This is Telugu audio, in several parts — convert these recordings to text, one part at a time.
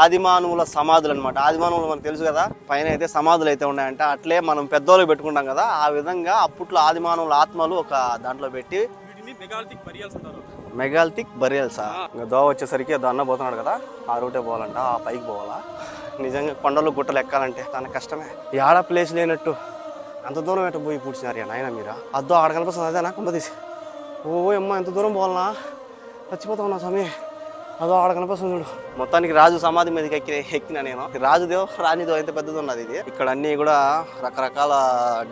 ఆదిమానవుల సమాధులు అనమాట ఆదిమానవులు మనకు తెలుసు కదా పైన అయితే సమాధులు అయితే ఉన్నాయంట. అట్లే మనం పెద్దోళ్ళు పెట్టుకుంటాం కదా ఆ విధంగా అప్పట్లో ఆదిమానవుల ఆత్మలు ఒక దాంట్లో పెట్టి మెగాలిటిక్ బరియల్స్ అంటారు. మెగాలిథిక్ బరియల్సా ఇంకా దోవ వచ్చేసరికి అన్న పోతున్నాడు కదా ఆ రూటే పోవాలంట ఆ పైకి పోవాలా? నిజంగా కొండలు గుట్టలు ఎక్కాలంటే చాలా కష్టమే. ఏడ ప్లేస్ లేనట్టు అంత దూరం ఎట్ట పోయి పూడ్చినారు నాయన మీరా? అద్దో ఆడ కనిపిస్తుంది అదేనా కుంభతీసి ఓ అమ్మ ఎంత దూరం పోవాలనా? చచ్చిపోతా ఉన్నా స్వామి. అదో ఆడ కనిపిస్తుంది చూడు. మొత్తానికి రాజు సమాధి మీదకి ఎక్కి ఎక్కిన నేను. రాజుదేవ్ రాణిదేవ్ అయితే పెద్దది ఉన్నది ఇది. ఇక్కడ అన్ని కూడా రకరకాల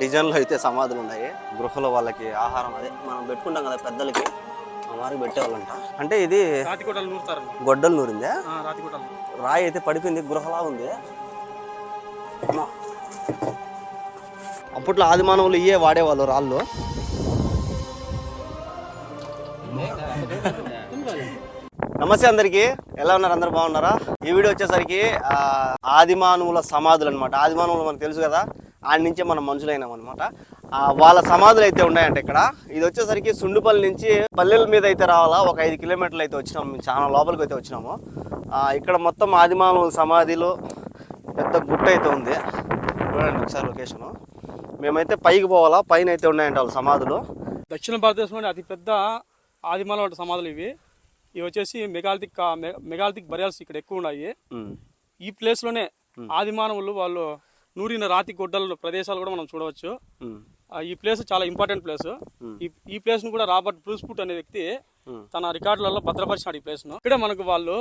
డిజైన్లు అయితే సమాధులు ఉన్నాయి. గృహలో వాళ్ళకి ఆహారం అదే. మనం పెట్టుకుంటాం కదా పెద్దలకి. ఆ వారికి పెట్టేవాళ్ళంట. అంటే ఇది గొడ్డలు నూరిందే? రాయి అయితే పడిపోయింది. గృహలా ఉంది. అప్పట్లో ఆది మానవులు ఇయే వాడేవాళ్ళు రాళ్ళు. నమస్తే అందరికి. ఎలా ఉన్నారు? అందరు బాగున్నారా? ఈ వీడియో వచ్చేసరికి ఆదిమానవుల సమాధులు అనమాట ఆదిమానవులు మనకు తెలుసు కదా? ఆడి నుంచే మనం మనుషులైనాం అనమాట వాళ్ళ సమాధులు అయితే ఉన్నాయంట ఇక్కడ. ఇది వచ్చేసరికి సుండుపల్లి నుంచి పల్లెల మీద అయితే రావాలా? ఒక ఐదు కిలోమీటర్లు అయితే వచ్చినాము మేము చాలా లోపలికి అయితే వచ్చినాము. ఇక్కడ మొత్తం ఆదిమానవుల సమాధిలో పెద్ద గుట్ట అయితే ఉంది. చూడండి ఒకసారి లొకేషను మేమైతే పైకి పోవాలా? పైన అయితే ఉన్నాయంట వాళ్ళ సమాధులు. దక్షిణ భారతదేశంలోని అతిపెద్ద ఆదిమాల వంటి సమాధులు ఇవి. ఇవి వచ్చేసి మెగాలిటిక్ మెగాలిటిక్ బరియల్స్ ఇక్కడ ఎక్కువ ఉన్నాయి. ఈ ప్లేస్లోనే ఆదిమానవులు వాళ్ళు నూరిన రాతి గుడ్డల ప్రదేశాలు కూడా మనం చూడవచ్చు. ఈ ప్లేస్ చాలా ఇంపార్టెంట్ ప్లేస్. ఈ ప్లేస్ను కూడా రాబర్ట్ బ్రూస్పుట్ అనే వ్యక్తి. తన రికార్డులలో భద్రపరిచినాడు ఈ ప్లేస్ను ఇక్కడ మనకు వాళ్ళు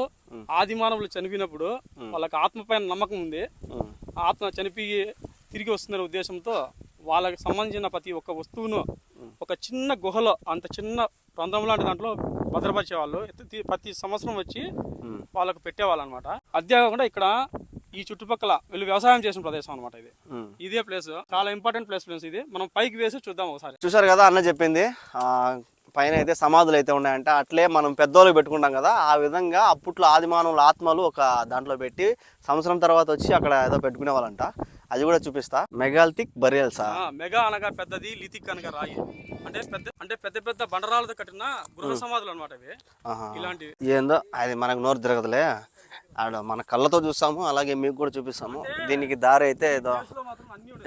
ఆది మానవులు చనిపోయినప్పుడు వాళ్ళకి ఆత్మ పైన నమ్మకం ఉంది. ఆత్మ చనిపోయి తిరిగి వస్తుందనే ఉద్దేశంతో వాళ్ళకి సంబంధించిన ప్రతి ఒక్క వస్తువును ఒక చిన్న గుహలో అంత చిన్న రంధ్రం లాంటి దాంట్లో భద్రపరిచేవాళ్ళు ప్రతి సంవత్సరం వచ్చి. వాళ్ళకు పెట్టేవాళ్ళు అనమాట కాకుండా ఇక్కడ ఈ చుట్టుపక్కల వీళ్ళు వ్యవసాయం చేసిన ప్రదేశం అనమాట ఇది. ఇదే ప్లేస్. చాలా ఇంపార్టెంట్ ప్లేస్ ప్లేస్ ఇది. మనం పైకి వేసి చూద్దాం ఒకసారి. చూసారు కదా అన్న చెప్పింది. పైన అయితే సమాధులు అయితే ఉన్నాయంట. అట్లే మనం పెద్దోళ్ళు పెట్టుకుంటాం కదా. ఆ విధంగా అప్పట్లో ఆదిమానవుల ఆత్మలు ఒక దాంట్లో పెట్టి సంవత్సరం తర్వాత వచ్చి అక్కడ ఏదో పెట్టుకునే వాళ్ళంట అది కూడా చూపిస్తా. మెగాలిథిక్ బరియల్సా ఆ, మెగా అనగా పెద్దది లిథిక్ అనగా రాయి. అంటే పెద్ద అంటే పెద్ద పెద్ద బండరాలతో కట్టిన గృహ సమాధులు అనమాట ఇవి. ఇలాంటివి. ఏందో అది మనకు నోరు తిరగదులే. ఆడ మన కళ్ళతో చూస్తాము అలాగే మీకు కూడా చూపిస్తాము. దీనికి దారి అయితే ఏదో.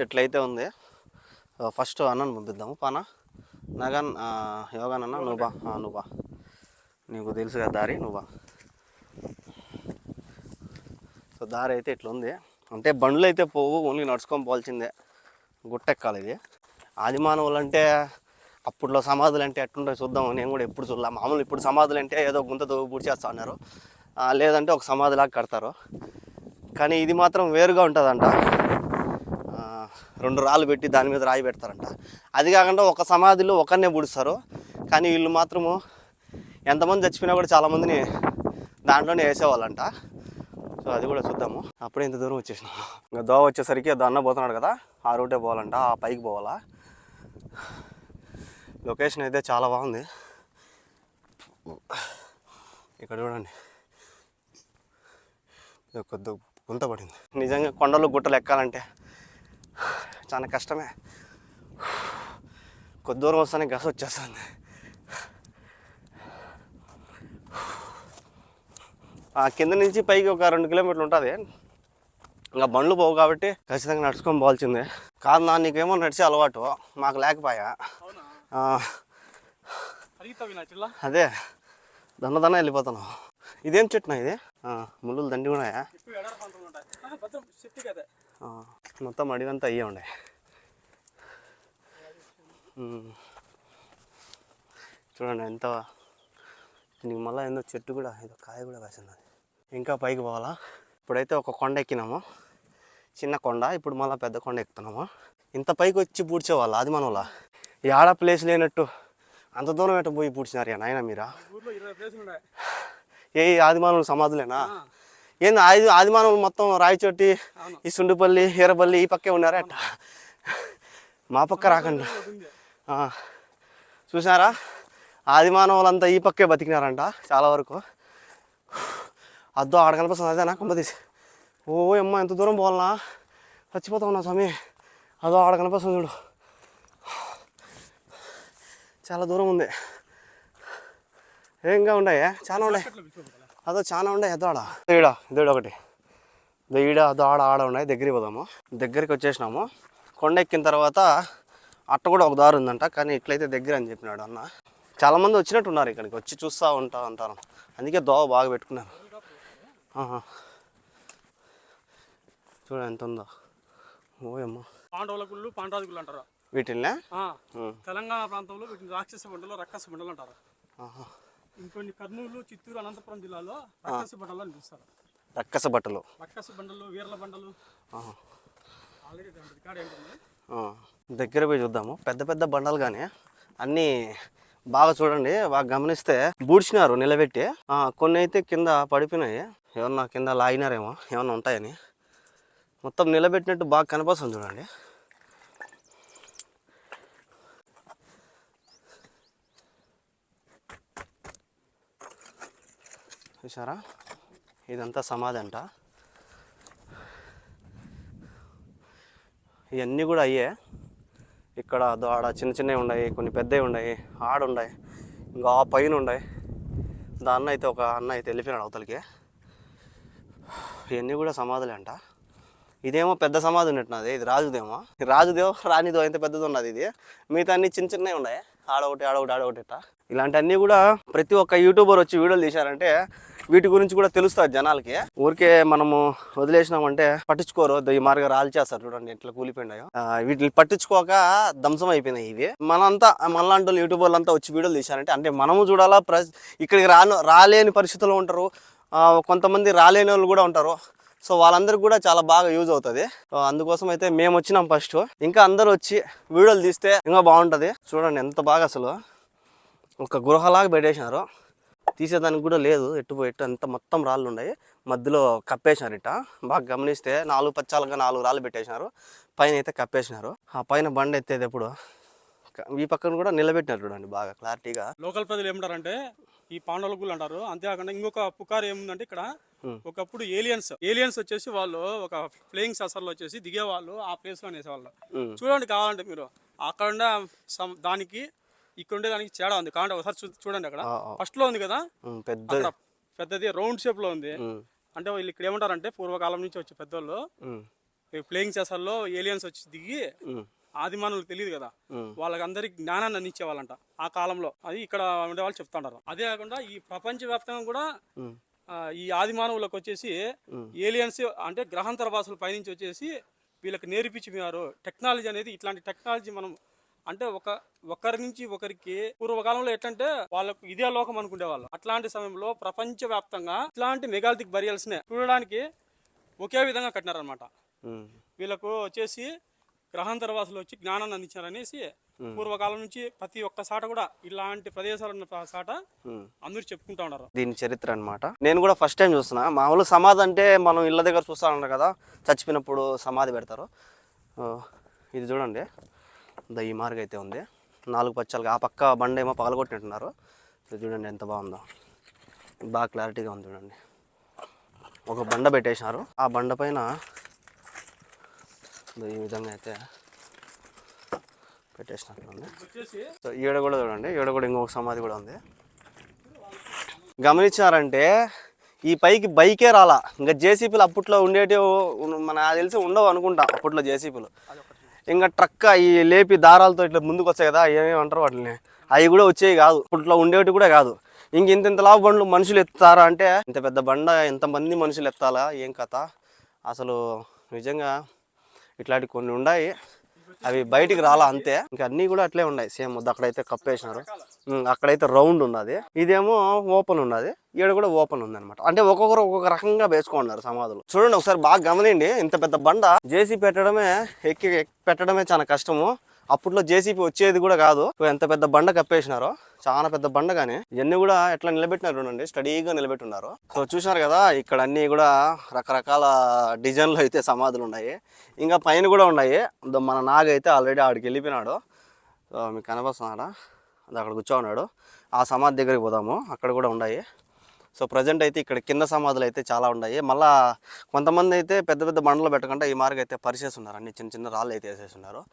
ఎట్లయితే ఉంది. ఫస్ట్ అన్నను పంపిద్దాము పానా. నగన్ యోగాన్ అన్న నువ్వు నువ్వు నీకు తెలుసు కదా దారి నువ్వు సో దారి అయితే ఇట్లా ఉంది అంటే బండ్లు అయితే పోవు ఓన్లీ నడుచుకొని పోవాల్సిందే. గుట్టెక్కాలి ఇది. ఆదిమానవులు అంటే అప్పట్లో సమాధులు అంటే ఎట్టుండో చూద్దాం. నేను కూడా ఎప్పుడు చూడలే. మామూలు ఇప్పుడు సమాధులు అంటే ఏదో గుంత తవ్వి పూడ్చేస్తా ఉన్నారు లేదంటే ఒక సమాధిలాగా కడతారు. కానీ ఇది మాత్రం వేరుగా ఉంటుందంట. రెండు రాళ్ళు పెట్టి దాని మీద రాయి పెడతారంట. అది కాకుండా ఒక సమాధిలో ఒకరినే పూడుస్తారు. కానీ వీళ్ళు మాత్రము ఎంతమంది చచ్చిపోయినా కూడా చాలామందిని దాంట్లోనే వేసేవాళ్ళంట. సో అది కూడా చూద్దాము. అప్పుడే ఇంత దూరం వచ్చేసినాం. ఇంకా దోవ వచ్చేసరికి ఏదో అన్న పోతున్నాడు కదా ఆ రూటే పోవాలంట ఆ పైకి పోవాలా? లొకేషన్ అయితే చాలా బాగుంది. ఇక్కడ చూడండి. కొద్ది గుంత పడింది. నిజంగా కొండలు గుట్టలు ఎక్కాలంటే చాలా కష్టమే. కొద్ది దూరం వస్తానే గస వచ్చేస్తుంది. ఆ కింద నుంచి పైకి ఒక రెండు కిలోమీటర్లు ఉంటుంది. ఇంకా బండ్లు పోవు కాబట్టి ఖచ్చితంగా నడుచుకొని పోవాల్సిందే. కాదు నా నీకేమో నడిచే అలవాటు. మాకు లేకపోయా. అదే దన్న దన్న వెళ్ళిపోతాను ఇదేం చెట్టునా ఇది? ఆ, ముళ్ళులు దండి ఉన్నాయా? మొత్తం అడిగంతా అయ్యే ఉండే. చూడండి ఎంత దీనికి మళ్ళీ ఏందో చెట్టు కూడా ఏదో కాయ కూడా వేసింది ఇంకా పైకి పోవాలా? ఇప్పుడైతే ఒక కొండ ఎక్కినాము. చిన్న కొండ ఇప్పుడు మళ్ళీ పెద్ద కొండ ఎక్కుతున్నాము. ఇంత పైకి వచ్చి పూడ్చేవాళ్ళు అది మనోళ్ళ ఆడ ప్లేస్ లేనట్టు అంత దూరం ఎట్ట పోయి పూడ్చినారు నాయన మీరా? ఏ ఆదిమానవుల సమాధులేనా? ఏంది ఆది ఆదిమానవులు మొత్తం రాయచోటి. ఈ సుండుపల్లి హీరపల్లి ఈ పక్కే ఉన్నారా అట్ట మా పక్క రాకండి. ఉంది. ఆది మానవులంతా ఈ పక్కే బతికినారంట చాలా వరకు. అద్దో ఆడ కనిపిస్తుంది నాకు తీసి. ఓ అమ్మ ఎంత దూరం పోవాలనా? చచ్చిపోతా ఉన్నా స్వామి. అదో ఆడ కనిపిస్తుంది చూడు చాలా దూరం ఉంది. ఏంగా ఉన్నాయి చాలా ఉన్నాయి అదో చాలా ఉన్నాయి అదో ఆడ ఈడ ఇదేడు ఒకటి. ఈడ అదో ఆడ ఆడ ఉన్నాయి. దగ్గరికి పోదాము. దగ్గరికి వచ్చేసినాము. కొండ ఎక్కిన తర్వాత అట్ట కూడా ఒక దారి ఉందంట. కానీ ఇట్లయితే దగ్గర అని చెప్పినాడు అన్న. చాలామంది వచ్చినట్టు ఉన్నారు ఇక్కడికి వచ్చి చూస్తూ ఉంటా ఉంటారు అందుకే దోవ బాగా పెట్టుకున్నారు. చూడ ఎంత ఉందో. ఓయమ్మా. పాండవుల గుళ్ళు పాండరాజు గుళ్ళు అంటారు. వీటిల్నే. తెలంగాణ ప్రాంతంలో వీటిని రాక్షస బండలు రక్కస బండలు అంటారు. ఇంకొన్ని కర్నూలు చిత్తూరు అనంతపురం జిల్లాలో రక్కస బండలు అని పిలుస్తారు. రక్కస బట్టలు. రక్కస బండలు వీర్ల బండలు. ఆల్రెడీ దగ్గర పోయి చూద్దాము. పెద్ద పెద్ద బండలు కానీ అన్నీ బాగా చూడండి బాగా గమనిస్తే బూడ్చినారు నిలబెట్టి. కొన్ని అయితే కింద పడిపోయినాయి. ఏమన్నా కింద లాగినారేమో ఏమన్నా ఉంటాయని. మొత్తం నిలబెట్టినట్టు బాగా కనిపిస్తుంది చూడండి. చూసారా? ఇదంతా సమాధి అంట. ఇవన్నీ కూడా అయ్యే. ఇక్కడ ఆడ చిన్న చిన్నవి ఉన్నాయి కొన్ని పెద్దవి ఉన్నాయి ఆడ ఉన్నాయి ఇంకా ఆ పైన ఉన్నాయి. దాన్న అయితే ఒక అన్న అయితే వెళ్ళిపోయినాడు అవతలకి. ఇవన్నీ కూడా సమాధులే అంట. ఇదేమో పెద్ద సమాధి ఉన్నట్టున్నది ఇది రాజుదేమో. ఇది రాజుదేవో రానిదో ఎంత పెద్దది ఉన్నది ఇది. మిగతా అన్ని చిన్న చిన్నవి ఉన్నాయి. ఆడొకటి ఆడొకటి ఆడొకటి ఇట్ట. ఇలాంటి అన్నీ కూడా ప్రతి ఒక్క యూట్యూబర్ వచ్చి వీడియోలు తీశారంటే వీటి గురించి కూడా తెలుస్తుంది జనాలకి. ఊరికే మనము వదిలేసినామంటే పట్టించుకోరు. ఈ మార్గ రాల్చేస్తారు చూడండి ఎట్లా కూలిపోయినాయో వీటిని పట్టించుకోక ధ్వంసం అయిపోయినాయి ఇవి. మనంతా మనలాంటి వాళ్ళు యూట్యూబర్లు అంతా వచ్చి వీడియోలు తీశారంటే అంటే మనము చూడాలా ప్ర ఇక్కడికి రాను రాలేని పరిస్థితుల్లో ఉంటారు. కొంతమంది రాలేని వాళ్ళు కూడా ఉంటారు. సో వాళ్ళందరికీ కూడా చాలా బాగా యూజ్ అవుతుంది. అందుకోసం అయితే మేము వచ్చినాం ఫస్ట్. ఇంకా అందరూ వచ్చి వీడియోలు తీస్తే ఇంకా బాగుంటుంది. చూడండి ఎంత బాగా అసలు. ఒక గృహలాగా పెట్టేసినారు. తీసేదానికి కూడా లేదు. ఎట్టు ఎట్టు అంత మొత్తం రాళ్ళు ఉన్నాయి. మధ్యలో కప్పేసినారు ఇట్ట బాగా గమనిస్తే నాలుగు పచ్చాలుగా నాలుగు రాళ్ళు పెట్టేసినారు. పైన అయితే కప్పేసినారు. ఆ పైన బండ ఎత్తేది ఎప్పుడు? ఈ పక్కన కూడా నిలబెట్టినారు చూడండి బాగా క్లారిటీగా. లోకల్ ప్రజలు ఏమంటారంటే ఈ పాండవుల గుళ్ళు అంటారు. అంతేకాకుండా ఇంకొక పుకారు ఏముందంటే ఇక్కడ. ఒకప్పుడు ఏలియన్స్ ఏలియన్స్ వచ్చేసి వాళ్ళు ఒక ప్లేయింగ్ ససర్లో వచ్చేసి దిగేవాళ్ళు ఆ ప్లేస్లో వేసేవాళ్ళు. చూడండి కావాలంటే మీరు. అక్కడ దానికి ఇక్కడ ఉండే దానికి తేడా ఉంది. కావాలంటే ఒకసారి చూడండి అక్కడ. ఫస్ట్లో ఉంది కదా? ఉమ్, పెద్దది. రౌండ్ షేప్లో ఉంది అంటే వీళ్ళు ఇక్కడ ఏమంటారంటే పూర్వకాలం నుంచి వచ్చే పెద్దోళ్ళు ఉమ్, ప్లేయింగ్ చేసాల్లో ఏలియన్స్ వచ్చి దిగి ఆదిమానులకు తెలియదు కదా. వాళ్ళకి అందరికి జ్ఞానాన్ని అందించేవాళ్ళంట ఆ కాలంలో. అది ఇక్కడ ఉండే వాళ్ళు చెప్తుంటారు. అదే కాకుండా ఈ ప్రపంచ వ్యాప్తంగా కూడా ఈ ఆది మానవులకు వచ్చేసి. ఏలియన్స్ అంటే గ్రహాంతర భాషలు పైనుంచి వచ్చేసి వీళ్ళకి నేర్పించినారు. టెక్నాలజీ అనేది ఇట్లాంటి టెక్నాలజీ మనం అంటే ఒక ఒకరి నుంచి ఒకరికి పూర్వకాలంలో ఎట్లంటే వాళ్ళకు ఇదే లోకం అనుకునే వాళ్ళు అట్లాంటి సమయంలో ప్రపంచ వ్యాప్తంగా ఇట్లాంటి మెగాలిథిక్ బరియల్స్ నే చూడడానికి ఒకే విధంగా కట్టినారనమాట వీళ్ళకు వచ్చేసి గ్రహాంతర వాసులు వచ్చి జ్ఞానాన్ని అందించారనేసి పూర్వకాలం నుంచి ప్రతి ఒక్క సాట కూడా ఇలాంటి ప్రదేశాలు ఉన్న సాట. అందరూ చెప్పుకుంటా ఉన్నారు. దీని చరిత్ర అన్నమాట. నేను కూడా ఫస్ట్ టైం చూస్తున్నా. మామూలు సమాధి అంటే మనం ఇళ్ళ దగ్గర చూస్తా ఉంటారు కదా చచ్చిపోయినప్పుడు సమాధి పెడతారు. ఇది చూడండి. ద ఈ మార్గం అయితే ఉంది. నాలుగు పచ్చాలుగా ఆ పక్క బండ ఏమో పగలగొట్టినట్టున్నారు. ఇది చూడండి ఎంత బాగుందో. బాగా క్లారిటీగా ఉంది చూడండి. ఒక బండ పెట్టేసినారు. ఆ బండ పైన ఈ విధంగా అయితే పెట్టేసినట్టుంది సో ఈడ కూడా చూడండి. ఈడ కూడా ఇంకొక సమాధి కూడా ఉంది. గమనించారంటే ఈ పైకి బైకే రాలా. ఇంకా జేసీపీలు అప్పట్లో ఉండేటివి మన తెలిసి ఉండవు అనుకుంటా. అప్పట్లో జేసీపీలు ఇంకా ట్రక్ ఈ లేపి దారాలతో ఇట్లా ముందుకు వస్తాయి కదా ఏమేమి అంటారు వాటిని? అవి కూడా వచ్చేవి కాదు. ఇట్లా ఉండేవి కూడా కాదు. ఇంక ఇంత ఇంత లావు బండ్లు మనుషులు ఎత్తారా అంటే ఇంత పెద్ద బండ ఎంతమంది మనుషులు ఎత్తాలా? ఏం కథ? అసలు నిజంగా ఇట్లాంటి కొన్ని ఉన్నాయి అవి బయటికి రాలా అంతే. ఇంకా అన్నీ కూడా అట్లే ఉన్నాయి. సేమ్ అక్కడైతే కప్పేసినారు. అక్కడైతే రౌండ్ ఉన్నది. ఇదేమో ఓపెన్ ఉన్నది. ఈడ కూడా ఓపెన్ ఉంది అనమాట అంటే ఒక్కొక్కరు ఒక్కొక్క రకంగా వేసుకున్నారు సమాధులు. చూడండి ఒకసారి బాగా గమనిండి. ఇంత పెద్ద బండ. జేసీ పెట్టడమే ఎక్కి పెట్టడమే చాలా కష్టము. అప్పట్లో జేసీపీ వచ్చేది కూడా కాదు. ఎంత పెద్ద బండ కప్పేసినారో. చాలా పెద్ద బండ కానీ ఇవన్నీ కూడా ఎట్లా నిలబెట్టినారు చూడండి. స్టడీగా నిలబెట్టున్నారు. సో చూసినారు కదా ఇక్కడ అన్నీ కూడా రకరకాల డిజైన్లు అయితే సమాధులు ఉన్నాయి. ఇంకా పైన కూడా ఉన్నాయి. మన నాగ అయితే ఆల్రెడీ ఆడికి వెళ్ళిపోయినాడు. సో మీకు కనపస్తున్నాడా అది అక్కడ కూర్చోన్నాడు. ఆ సమాధి దగ్గరికి పోదాము. అక్కడ కూడా ఉన్నాయి. సో ప్రజెంట్ అయితే ఇక్కడ కింద సమాధులు అయితే చాలా ఉన్నాయి. మళ్ళా కొంతమంది అయితే పెద్ద పెద్ద బండలు పెట్టకుండా ఈ మార్గం అయితే పరిచేసి ఉన్నారు. అన్ని చిన్న చిన్న రాళ్ళు అయితే వేసేసి ఉన్నారు.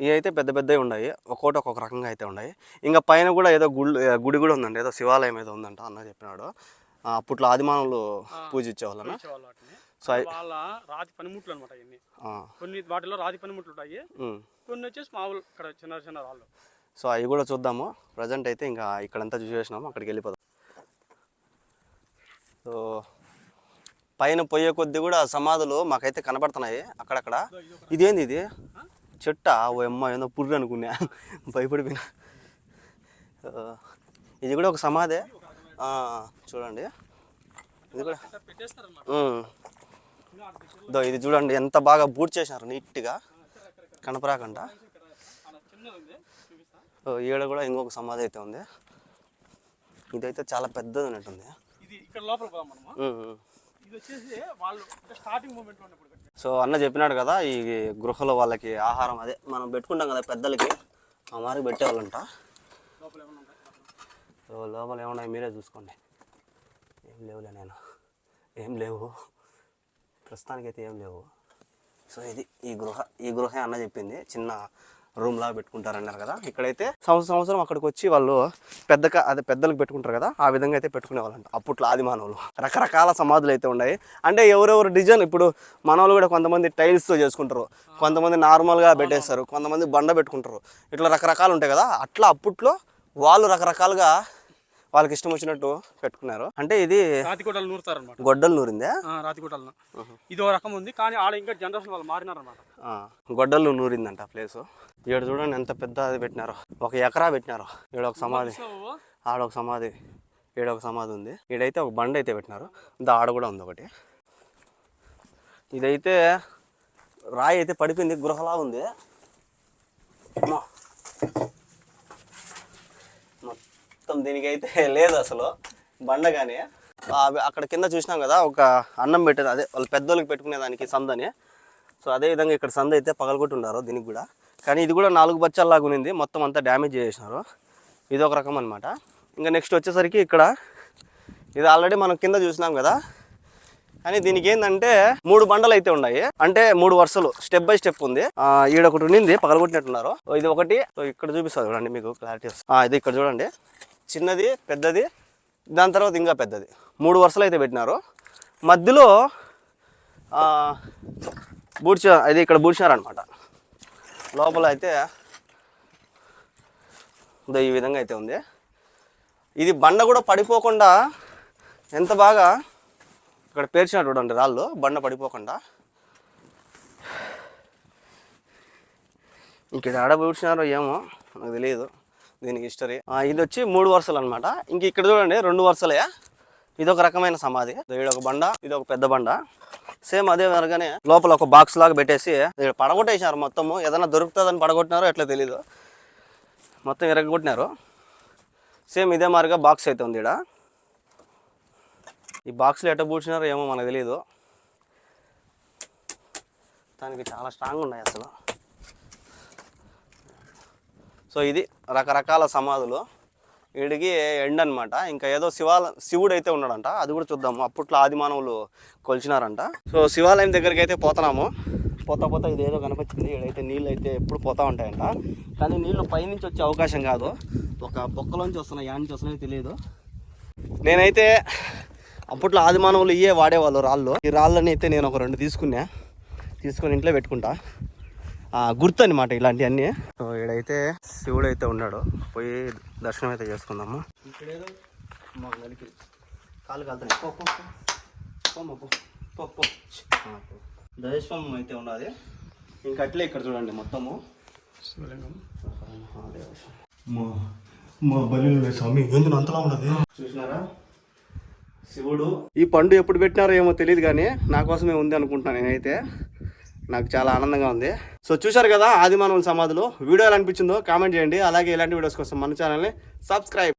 ఇవి అయితే పెద్ద పెద్దవి ఉన్నాయి. ఒక్కోటి ఒక్కొక్క రకంగా అయితే ఉన్నాయి. ఇంకా పైన కూడా ఏదో గుడి గుడి కూడా ఉందండి. ఏదో శివాలయం ఏదో ఉందంట అన్న చెప్పినాడు. అప్పట్లో ఆదిమానవులు పూజించేవాళ్ళనా? ఇచ్చేవాళ్ళు వాటిని. సో అయి- వాళ్ళ రాతి పనిముట్లు అనమాట ఇవన్నీ ఆ, కొన్ని వాటిలో రాతి పనిముట్లు ఉంటాయి. కొన్ని వచ్చేసి మామూలు ఇక్కడ చిన్న చిన్న రాళ్ళు. సో అవి కూడా చూద్దాము. ప్రజెంట్ అయితే ఇంకా ఇక్కడంతా చూసేసినాము అక్కడికి వెళ్ళిపోదాం. సో పైన పోయే కొద్దీ కూడా సమాధులు మాకైతే కనబడుతున్నాయి అక్కడక్కడ. ఇదేంది ఇది? చెట్ట? ఓ అమ్మ ఏందో పుర్రు అనుకున్నా. భయపడిపోయినా. ఇది కూడా ఒక సమాధే. చూడండి. ఇది కూడా ఇదో ఇది చూడండి ఎంత బాగా బూట్ చేసినారు నీట్గా. కనపరాకుండా అలా చిన్నది ఉంది చూపిస్తా సో ఈడ కూడా ఇంకొక సమాధి అయితే ఉంది. ఇదైతే చాలా పెద్దది ఉన్నట్టుంది ఇది ఇక్కడ లోపల ఉన్నప్పుడు కట్టారు. సో అన్న చెప్పినాడు కదా ఈ గృహలో వాళ్ళకి ఆహారం అదే మనం పెట్టుకుంటాం కదా పెద్దలకి ఆ మారి పెట్టేవాళ్ళంట. సో లోపల ఏమన్నాయి మీరే చూసుకోండి. ఏం లేవులే నేను. ఏం లేవు. ప్రస్తుతానికైతే ఏం లేవు. సో ఇది ఈ గృహ ఈ గృహే అన్న చెప్పింది. చిన్న రూమ్ లాగా పెట్టుకుంటారు అన్నారు కదా. ఇక్కడైతే సంవత్సరం సంవత్సరం అక్కడికి వచ్చి వాళ్ళు పెద్దగా అదే పెద్దలకు పెట్టుకుంటారు కదా ఆ విధంగా అయితే పెట్టుకునే వాళ్ళంట అప్పట్లో ఆది మానవులు. రకరకాల సమాధులు అయితే ఉన్నాయి. అంటే ఎవరెవరు డిజైన్ ఇప్పుడు మానవులు కూడా కొంతమంది టైల్స్తో చేసుకుంటారు. కొంతమంది నార్మల్గా పెట్టేస్తారు. కొంతమంది బండ పెట్టుకుంటారు. ఇట్లా రకరకాలు ఉంటాయి కదా. అట్లా అప్పట్లో వాళ్ళు రకరకాలుగా వాళ్ళకి ఇష్టం వచ్చినట్టు పెట్టుకున్నారు. అంటే ఇది రాతి కోటలు నూరుతారనమాట గొడ్డలు నూరిందే? ఇది ఒక రకం ఉంది కానీ ఆడ ఇంకా జనరేషన్ వాళ్ళు మారినారనమాట ఆ, గొడ్డలు నూరిందంట ప్లేస్. ఇక్కడ చూడండి ఎంత పెద్ద అది పెట్టినారు. ఒక ఎకరా పెట్టినారు. ఈడ ఒక సమాధి. ఆడ ఒక సమాధి. ఈడ ఒక సమాధి ఉంది. ఈడైతే ఒక బండ అయితే పెట్టినారు. దా ఆడ కూడా ఉంది ఒకటి. ఇదైతే రాయి అయితే పడిపోయింది గృహలా ఉంది. మొత్తం దీనికి అయితే లేదు అసలు. బండగానే. అక్కడ కింద చూసినాం కదా ఒక అన్నం పెట్టేది అదే వాళ్ళు పెద్దోళ్ళకి పెట్టుకునే దానికి సందని. సో అదే విధంగా ఇక్కడ సంద అయితే పగలగొట్టున్నారు దీనికి కూడా. కానీ ఇది కూడా నాలుగు బచ్చాల్లాగా ఉన్నింది. మొత్తం అంతా డ్యామేజ్ చేసేసినారు. ఇది ఒక రకం అనమాట ఇంకా నెక్స్ట్ వచ్చేసరికి ఇక్కడ ఇది ఆల్రెడీ మనం కింద చూసినాం కదా. కానీ దీనికి ఏంటంటే మూడు బండలు అయితే ఉన్నాయి. అంటే మూడు వరుసలు స్టెప్ బై స్టెప్ ఉంది. ఈడ ఒకటి ఉండింది పగలగొట్టినట్టున్నారు. ఇది ఒకటి. ఇక్కడ చూపిస్తుంది చూడండి మీకు క్లారిటీ ఇది ఇక్కడ చూడండి. చిన్నది పెద్దది దాని తర్వాత ఇంకా పెద్దది. మూడు వరుసలు అయితే పెట్టినారు. మధ్యలో బూడ్చ అది ఇక్కడ బూడ్చినారనమాట. లోపల అయితే ఇదో ఈ విధంగా అయితే ఉంది. ఇది బండ కూడా పడిపోకుండా ఎంత బాగా ఇక్కడ పేర్చినట్టు చూడండి రాళ్ళు బండ పడిపోకుండా. ఇక్కడ ఆడ పూడ్చినారో ఏమో నాకు తెలియదు. దీనికి హిస్టరీ ఇది వచ్చి మూడు వరుసలు అనమాట ఇంక ఇక్కడ చూడండి రెండు వరుసలే. ఇది ఒక రకమైన సమాధి. ఇది ఒక బండ ఇది ఒక పెద్ద బండ. సేమ్ అదే విధంగానే లోపల ఒక బాక్స్ లాగా పెట్టేసి పడగొట్టేసినారు మొత్తము. ఏదైనా దొరుకుతుందని పడగొట్టినారో ఎట్లా తెలీదు. మొత్తం ఇరగొట్టినారు సేమ్ ఇదే మాదిరిగా బాక్స్ అయితే ఉంది ఇక్కడ ఈ బాక్స్లో ఎట్ట పూడ్చినారో ఏమో మనకు తెలియదు దానికి చాలా స్ట్రాంగ్ ఉన్నాయి అసలు. సో ఇది రకరకాల సమాధులు. వీడికి ఎండ్ అనమాట ఇంకా ఏదో శివాల శివుడు అయితే ఉన్నాడంట. అది కూడా చూద్దాము. అప్పట్లో ఆదిమానవులు కొలిచినారంట. సో శివాలయం దగ్గరికి అయితే పోతున్నాము. పోతా పోతా ఇది ఏదో కనిపించింది ఇక్కడైతే నీళ్ళు అయితే ఎప్పుడు పోతా ఉంటాయంట. కానీ నీళ్ళు పైనుంచి వచ్చే అవకాశం కాదు. ఒక బొక్కలోంచి వస్తున్నాయి. యాడ్ నుంచి వస్తున్నాయో తెలియదు. నేనైతే అప్పట్లో ఆదిమానవులు ఇయే ఇవే వాడేవాళ్ళు రాళ్ళు. ఈ రాళ్ళని అయితే నేను ఒక రెండు తీసుకున్నా. తీసుకొని ఇంట్లో పెట్టుకుంటా. గుర్తు అనమాట ఇలాంటివన్నీ. సో ఈడైతే శివుడు అయితే ఉన్నాడు. పోయి దర్శనం అయితే చేసుకుందాము. ఇక్కడేదో మాకు కాలు కాలుతున్నాయి. పో, పో, పో. పోమ్మ, పో. పో, పో. ఆ, పో. దయస్వం అయితే ఉన్నది ఇంకా అట్లే ఇక్కడ చూడండి మొత్తము. మా మా బలి స్వామి. ఎందుకు అంతలా ఉండదు చూసినారా? శివుడు. ఈ పండు ఎప్పుడు పెట్టినారో ఏమో తెలియదు కానీ నా కోసమే ఉంది అనుకుంటున్నాను నేనైతే. నాకు చాలా ఆనందంగా ఉంది. సో చూశారు కదా ఆదిమానవుల సమాధులు వీడియో ఎలా అనిపించిందో కామెంట్ చేయండి. అలాగే ఇలాంటి వీడియోస్ కోసం మన ఛానల్ని సబ్స్క్రైబ్